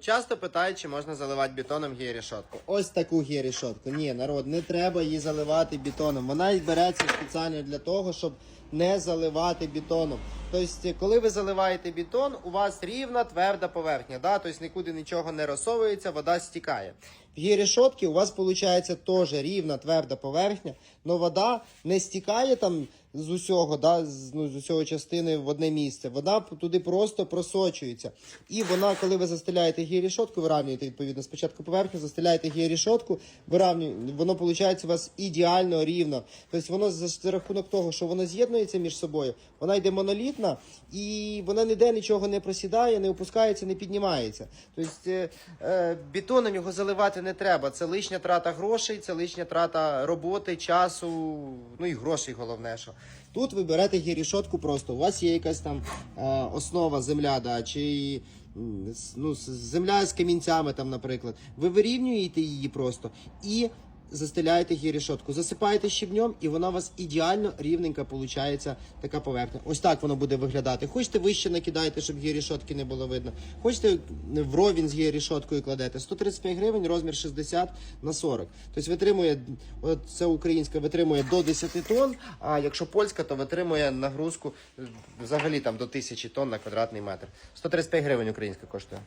Часто питають, чи можна заливати бетоном георішотку. Ось таку георішотку. Ні, народ, не треба її заливати бетоном. Вона береться спеціально для того, щоб не заливати бетоном. Тобто, коли ви заливаєте бетон, у вас рівна тверда поверхня, да? тобто нікуди нічого не розсовується, вода стікає. В георішотці у вас виходить теж рівна тверда поверхня, але вода не стікає там з усього, да, з, ну, з усього частини в одне місце. Вода туди просто просочується. І вона, коли ви застеляєте георішотку, вирівнюєте відповідно спочатку поверхню, застеляєте георішотку, вирівнюєте, воно виходить у вас ідеально рівно. Тобто воно за рахунок того, що воно з'єднується між собою, вона йде монолітна і вона ніде нічого не просідає, не опускається, не піднімається. Тобто е, е, бетоном його заливати не треба. Це лишня трата грошей, це лишня трата роботи, часу, ну і грошей головне. що. Тут ви берете гірішотку просто. У вас є якась там е, основа земля, да, чи ну, земля з камінцями, там, наприклад. Ви вирівнюєте її просто і застеляєте гірішотку, засипаєте щебнем, і вона у вас ідеально рівненька виходить така поверхня. Ось так воно буде виглядати. Хочете вище накидаєте, щоб гірішотки не було видно. Хочете вровень з гірішоткою кладете. 135 гривень, розмір 60 на 40. Тобто витримує, от це українська витримує до 10 тонн, а якщо польська, то витримує нагрузку взагалі там до 1000 тонн на квадратний метр. 135 гривень українська коштує.